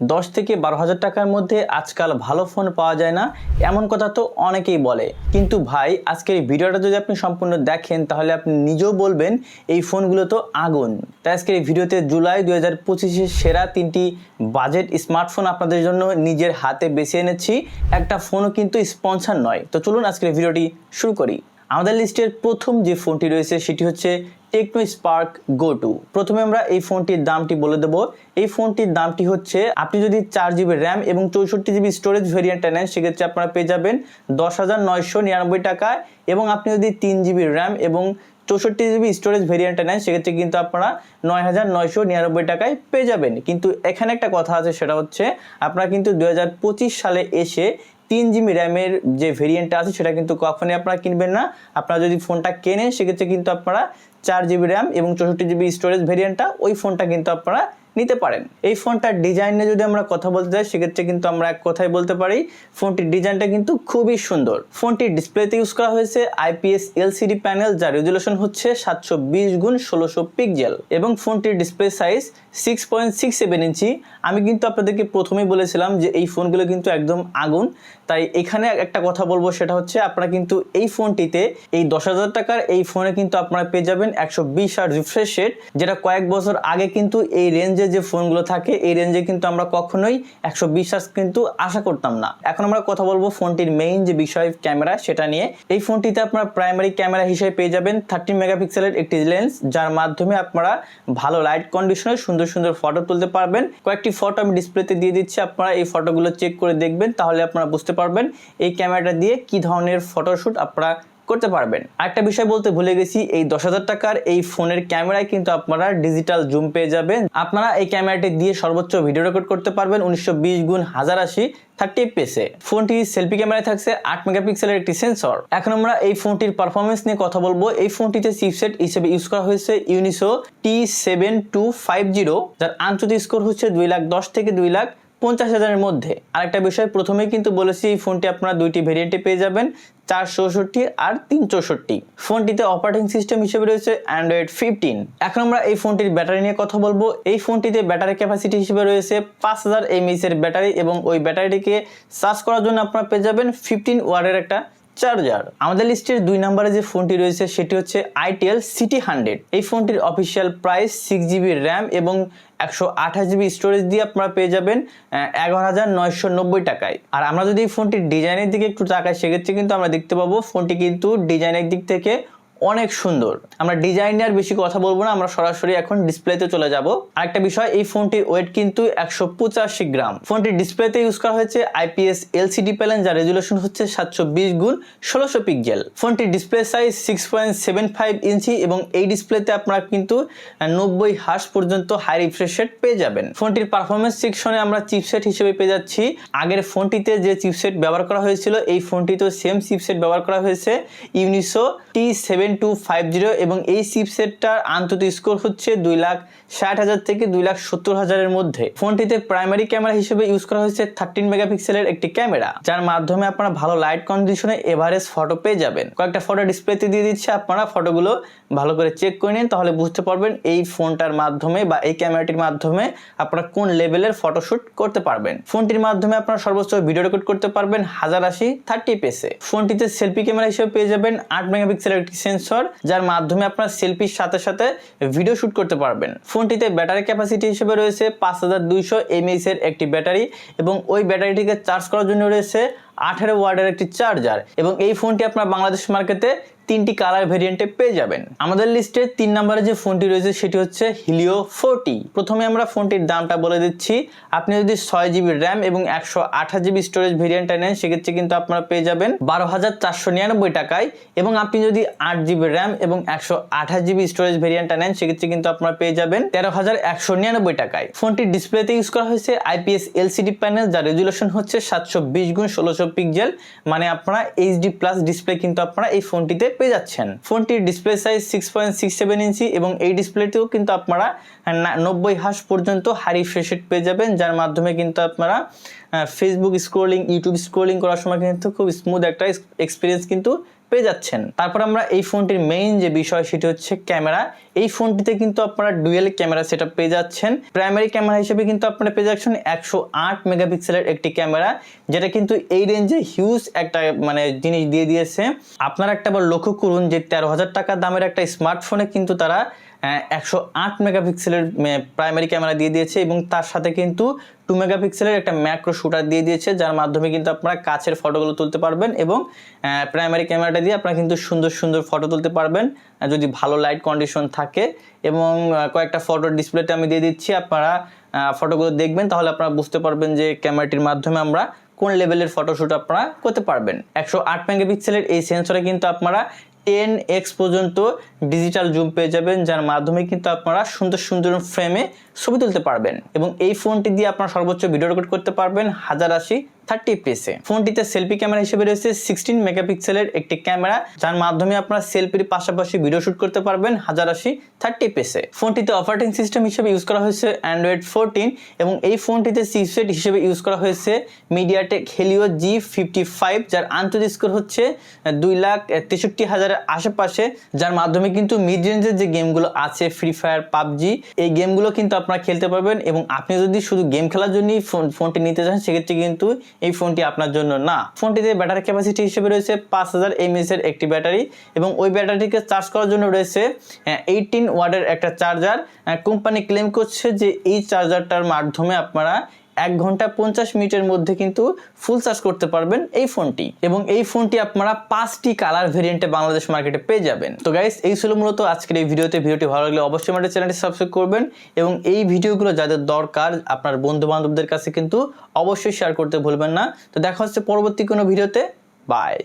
দশ থেকে বারো হাজার টাকার মধ্যে আজকাল ভালো ফোন পাওয়া যায় না, এমন কথা তো অনেকেই বলে। কিন্তু ভাই, আজকের এই ভিডিওটা যদি আপনি সম্পূর্ণ দেখেন, তাহলে আপনি নিজেও বলবেন এই ফোনগুলো তো আগুন। তাই আজকের এই ভিডিওতে জুলাই দু হাজার পঁচিশের সেরা তিনটি বাজেট স্মার্টফোন আপনাদের জন্য নিজের হাতে বেছে এনেছি। একটা ফোনও কিন্তু স্পন্সার নয়। তো চলুন আজকের ভিডিওটি শুরু করি। আমাদের লিস্টের প্রথম যে ফোনটি রয়েছে, সেটি হচ্ছে টেকনো স্পার্ক গো টু প্রথমে আমরা এই ফোনটির দামটি বলে দেব। এই ফোনটির দামটি হচ্ছে, আপনি যদি চার জিবি র্যাম এবং চৌষট্টি জিবি স্টোরেজ ভেরিয়েন্টটা নেন, সেক্ষেত্রে আপনারা পেয়ে যাবেন দশ হাজার নয়শো নিরানব্বই টাকায় এবং আপনি যদি তিন জিবি র্যাম এবং চৌষট্টি জিবি স্টোরেজ ভেরিয়েন্টটা নেন, সেক্ষেত্রে কিন্তু আপনারা নয় হাজার নয়শো নিরানব্বই টাকায় পেয়ে যাবেন। কিন্তু এখানে একটা কথা আছে, সেটা হচ্ছে, আপনারা কিন্তু দু হাজার পঁচিশ সালে এসে তিন জিবি র্যামের যে ভেরিয়েন্টটা আছে, সেটা কিন্তু কখনই আপনারা কিনবেন না। আপনারা যদি ফোনটা কেনেন, সেক্ষেত্রে কিন্তু আপনারা চার জিবি র্যাম এবং চৌষট্টি জিবি স্টোরেজ ভেরিয়েন্টটা ওই ফোনটা কিন্তু আপনারা নিতে পারেন। এই ফোনটার ডিজাইনে যদি আমরা কথা বলতে চাই সেক্ষেত্রে কিন্তু আমরা এক কথায় বলতে পারি, ফোনটির ডিজাইনটা কিন্তু খুবই সুন্দর। ফোনটির ডিসপ্লেতে ইউজ করা হয়েছে আইপিএস এলসিডি প্যানেল যার রেজুলেশন হচ্ছে সাতশো বিশ গুণ ষোলোশো পিকজেল এবং ফোনটির display size six point six seven inch আমি কিন্তু আপনাদেরকে প্রথমেই বলেছিলাম যে এই ফোনগুলো কিন্তু একদম আগুন। তাই এখানে একটা কথা বলব, সেটা হচ্ছে আপনারা কিন্তু এই ফোনটিতে এই দশ হাজার টাকার এই ফোনে কিন্তু আপনারা পেয়ে যাবেন একশো বিশ আর রিফ্রেশ রেট যেটা কয়েক বছর আগে কিন্তু এই রেঞ্জে যে ফোনগুলো থাকে, এই রেঞ্জে কিন্তু আমরা কখনোই একশো বিশ কিন্তু আশা করতাম না। এখন আমরা কথা বলব ফোনটির মেইন যে বিষয় ক্যামেরা, সেটা নিয়ে। এই ফোনটিতে আপনারা প্রাইমারি ক্যামেরা হিসেবে পেয়ে যাবেন থার্টিন মেগাপিক্সেলের একটি লেন্স যার মাধ্যমে আপনারা ভালো লাইট কন্ডিশনে সুন্দর সুন্দর ফটো তুলতে পারবেন। কয়েকটি ফটো আমি ডিসপ্লেতে দিয়ে দিচ্ছি, আপনারা এই ফটোগুলো চেক করে দেখবেন, তাহলে আপনারা বুঝতে পারবেন এই ক্যামেরাটা দিয়ে কি ধরনের ফটোশ্যুট আপনারা করতে পারবেন। আরেকটা বিষয় বলতে ভুলে গেছি, এই দশ হাজার টাকার এই ফোনের ক্যামেরায় কিন্তু আপনারা ডিজিটাল জুম পেয়ে যাবেন। আপনারা এই ক্যামেরাটি দিয়ে সর্বোচ্চ ভিডিও রেকর্ড করতে পারবেন উনিশশো বিশ গুণ হাজার আশি থার্টি পেসে ফোনটি সেলফি ক্যামেরায় থাকছে আট মেগাপিক্সেলের একটি সেন্সর এখন আমরা এই ফোনটির পারফরমেন্স নিয়ে কথা বলব। এই ফোনটিতে চিপসেট হিসেবে ইউজ করা হয়েছে Unisoc T seven two five zero যার আন্তর্জাতিক স্কোর হচ্ছে দুই লাখ দশ থেকে দুই লাখ পঞ্চাশ হাজারের মধ্যে। আরেকটা বিষয় প্রথমেই কিন্তু বলেছি, এই ফোনটি আপনারা দুইটি ভেরিয়েন্টে পেয়ে যাবেন। চার চৌষট্টি আর তিন চৌষট্টি। ফোনটিতে অপারেটিং সিস্টেম হিসেবে রয়েছে অ্যান্ড্রয়েড ফিফটিন এখন আমরা এই ফোনটির ব্যাটারি নিয়ে কথা বলব। এই ফোনটিতে ব্যাটারি ক্যাপাসিটি হিসেবে রয়েছে পাঁচ হাজার এমএইচ এর ব্যাটারি এবং ওই ব্যাটারিটিকে চার্জ করার জন্য আপনারা পেয়ে যাবেন ফিফটিন ওয়ার্ডের একটা চার্জার। আমাদের লিস্টের দুই নম্বরে যে ফোনটি রয়েছে, সেটি হচ্ছে আইটিএল সিটি হান্ড্রেড। এই ফোনটির official price six GB RAM এবং একশো আঠাশ জিবি স্টোরেজ দিয়ে আপনারা পেয়ে যাবেন এগারো হাজার নয়শো নব্বই টাকায়। আর আমরা যদি এই ফোনটির ডিজাইনের দিকে একটু তাকাই, সেক্ষেত্রে কিন্তু আমরা দেখতে পাবো ফোনটি কিন্তু ডিজাইনের দিক থেকে অনেক সুন্দর। আমরা ডিজাইন নিয়ে আর বেশি কথা বলব না, আমরা সরাসরি এখন ডিসপ্লেতে চলে যাব। আরেকটা বিষয়, এই ফোনটির ওয়েট কিন্তু একশো পঁচাশি গ্রাম। ফোনটির ডিসপ্লেতে ইউজ করা হয়েছে আইপিএস এলসিডি প্যানেল যার রেজুলেশন হচ্ছে সাতশো বিশ গুণ ষোলোশো পিক্সেল ফোনটির display size six point seven five inch এবং এই ডিসপ্লেতে আপনারা কিন্তু নব্বই হার্স পর্যন্ত হাই রিফ্রেশ রেট পেয়ে যাবেন। ফোনটির পারফরমেন্স সেকশনে আমরা চিপসেট হিসেবে পেয়ে যাচ্ছি। আগের ফোনটিতে যে চিপসেট ব্যবহার করা হয়েছিল, এই ফোনটিতেও সেম চিপসেট ব্যবহার করা হয়েছে। Unisoc T seven two five zero এবং এই চিপসেটটার আন্তর্জাতিক স্কোর হচ্ছে দুই লাখ ষাট হাজার থেকে দুই লাখ সত্তর হাজারের মধ্যে। ফোনটিতে প্রাইমারি ক্যামেরা হিসেবে ইউজ করা হয়েছে থার্টিন মেগাপিক্সেলের একটি ক্যামেরা, যার মাধ্যমে আপনারা ভালো লাইট কন্ডিশনে এভারেজ ফটো পেয়ে যাবেন। কয়েকটা ফটো ডিসপ্লেতে দিয়ে দিচ্ছে, আপনারা ফটোগুলো ভালো করে চেক করে নিন, তাহলে বুঝতে পারবেন এই ফোনটার মাধ্যমে বা এই ক্যামেরাটির মাধ্যমে আপনারা কোন লেভেলের ফটোশুট করতে পারবেন। ফোনটির মাধ্যমে আপনারা সর্বোচ্চ ভিডিও রেকর্ড করতে পারবেন হাজার আশি থার্টি পেসে ফোনটিতে সেলফি ক্যামেরা হিসেবে পেয়ে যাবেন আট মেগাপিক্সেলের একটি সেন্সর যার মাধ্যমে আপনার সেলফির সাথে সাথে ভিডিও শুট করতে পারবেন। ফোনটিতে ব্যাটারি ক্যাপাসিটি হিসেবে রয়েছে পাঁচ হাজার দুইশো এমএইচ এর একটি ব্যাটারি এবং ওই ব্যাটারিটিকে চার্জ করার জন্য রয়েছে আঠারো ওয়ার্ডের একটি চার্জার এবং এই ফোনটি আপনার বাংলাদেশ মার্কেটে তিনটি কালার ভেরিয়েন্টে পেয়ে যাবেন। আমাদের লিস্টে তিন নম্বরে যে ফোনটি রয়েছে, সেটি হচ্ছে হিলিও ফোরটি প্রথমে আমরা ফোনটির দামটা বলে দিচ্ছি। আপনি যদি ছয় জিবি র্যাম এবং একশো আঠাশ জিবি স্টোরেজ ভেরিয়েন্টটা নেন, সেক্ষেত্রে কিন্তু আপনারা পেয়ে যাবেন বারো হাজার চারশো নিরানব্বই টাকায়। এবং আপনি যদি আট জিবি র্যাম এবং একশো আঠাশ জিবি স্টোরেজ ভেরিয়েন্টটা নেন, সেক্ষেত্রে কিন্তু আপনারা পেয়ে যাবেন তেরো হাজার একশো নিরানব্বই টাকায়। ফোনটির ডিসপ্লেতে ইউজ করা হয়েছে আইপিএস এলসিডি প্যানেল যার রেজুলেশন হচ্ছে সাতশো বিশ গুণ ষোলোশো পিক্সেল মানে আপনারা এইচডি প্লাস ডিসপ্লে কিন্তু আপনারা এই ফোনটিতে পেয়ে যাচ্ছেন। ফোনটির display size six point six seven inch এবং এই ডিসপ্লেটিও কিন্তু আপনারা নব্বই হাস পর্যন্ত হারি ফ্রেশেট পেয়ে যাবেন, যার মাধ্যমে কিন্তু আপনারা ফেসবুক স্ক্রোলিং ইউটিউব স্ক্রোলিং করার সময় কিন্তু খুব স্মুথ একটা এক্সপিরিয়েন্স কিন্তু পেয়ে যাচ্ছেন। তারপর আমরা এই ফোনটির মেইন যে বিষয় সেটি হচ্ছে ক্যামেরা। এই ফোনটিতে কিন্তু আপনারা ডুয়েল ক্যামেরা সেটা পেয়ে যাচ্ছেন। প্রাইমারি ক্যামেরা হিসেবে কিন্তু আপনারা পেয়ে যাচ্ছেন একশো আট মেগাপিক্সেলের একটি ক্যামেরা, যেটা কিন্তু এই রেঞ্জে হিউজ একটা মানে জিনিস দিয়ে দিয়েছে। আপনারা একটা বার লক্ষ্য করুন যে তেরো হাজার টাকা দামের একটা স্মার্টফোনে কিন্তু তারা একশো আট মেগাপিক্সেলের প্রাইমারি ক্যামেরা দিয়ে দিয়েছে এবং তার সাথে কিন্তু টু মেগাপিক্সেলের একটা ম্যাক্রো শুটার দিয়ে দিয়েছে, যার মাধ্যমে কিন্তু আপনারা কাছের ফটোগুলো তুলতে পারবেন এবং প্রাইমারি ক্যামেরাটা দিয়ে আপনারা কিন্তু সুন্দর সুন্দর ফটো তুলতে পারবেন যদি ভালো লাইট কন্ডিশন থাকে এবং কয়েকটা ফটোর ডিসপ্লেতে আমি দিয়ে দিচ্ছি, আপনারা ফটোগুলো দেখবেন, তাহলে আপনারা বুঝতে পারবেন যে ক্যামেরাটির মাধ্যমে আমরা কোন লেভেলের ফটোশ্যুট আপনারা করতে পারবেন। একশো আট মেগাপিক্সেলের এই সেন্সরে কিন্তু আপনারা টেন এক্স পর্যন্ত ডিজিটাল জুম পেয়ে যাবেন যার মাধ্যমে কিন্তু আপনারা সুন্দর সুন্দর ফ্রেমে ছবি তুলতে পারবেন এবং এই ফোনটি দিয়ে আপনার সর্বোচ্চ ভিডিও রেকর্ড করতে পারবেন হাজার আশি থার্টি পিসে ফোনটিতে সেলফি ক্যামেরা হিসেবে রয়েছে সিক্সটিন মেগাপিক্সেলের একটি ক্যামেরা যার মাধ্যমে আপনারা সেলফির পাশাপাশি ভিডিও শুট করতে পারবেন হাজার আশি থার্টি পিসে ফোনটিতে অপারেটিং সিস্টেম হিসেবে ইউজ করা হয়েছে অ্যান্ড্রয়েড ফোরটিন এবং এই ফোনটিতে চিপসেট হিসেবে ইউজ করা হয়েছে MediaTek Helio G fifty five যার আন্তর্জাতিক স্কোর হচ্ছে দুই লাখ তেষট্টি হাজারের আশেপাশে, যার মাধ্যমে কিন্তু মিড রেঞ্জের যে গেমগুলো আছে ফ্রি ফায়ার পাবজি, এই গেমগুলো কিন্তু আপনারা খেলতে পারবেন এবং আপনি যদি শুধু গেম খেলার জন্যই ফোন ফোনটি নিতে চান, সেক্ষেত্রে কিন্তু এই ফোনটি আপনার জন্য না। ফোনটিতে ব্যাটারি ক্যাপাসিটি হিসেবে রয়েছে পাঁচ হাজার এমএস এর একটি ব্যাটারি এবং ওই ব্যাটারিটিকে চার্জ করার জন্য রয়েছে এইটিন ওয়ার্ডের একটা চার্জার কোম্পানি ক্লেম করছে যে এই চার্জারটার মাধ্যমে আপনারা এক ঘণ্টা পঞ্চাশ মিনিটের মধ্যে কিন্তু ফুল চার্জ করতে পারবেন এই ফোনটি। এবং এই ফোনটি আপনারা পাঁচটি কালার ভেরিয়েন্টে বাংলাদেশ মার্কেটে পেয়ে যাবেন। তো গাইস এই ছিল মূলত আজকের এই ভিডিওতে ভিডিওটি ভালো লাগলে অবশ্যই আমাদের চ্যানেলটি সাবস্ক্রাইব করবেন। এবং এই ভিডিওগুলো যাদের দরকার, আপনার বন্ধু বান্ধবদের কাছে কিন্তু অবশ্যই শেয়ার করতে ভুলবেন না। তো দেখা হচ্ছে পরবর্তী কোনো ভিডিওতে বাই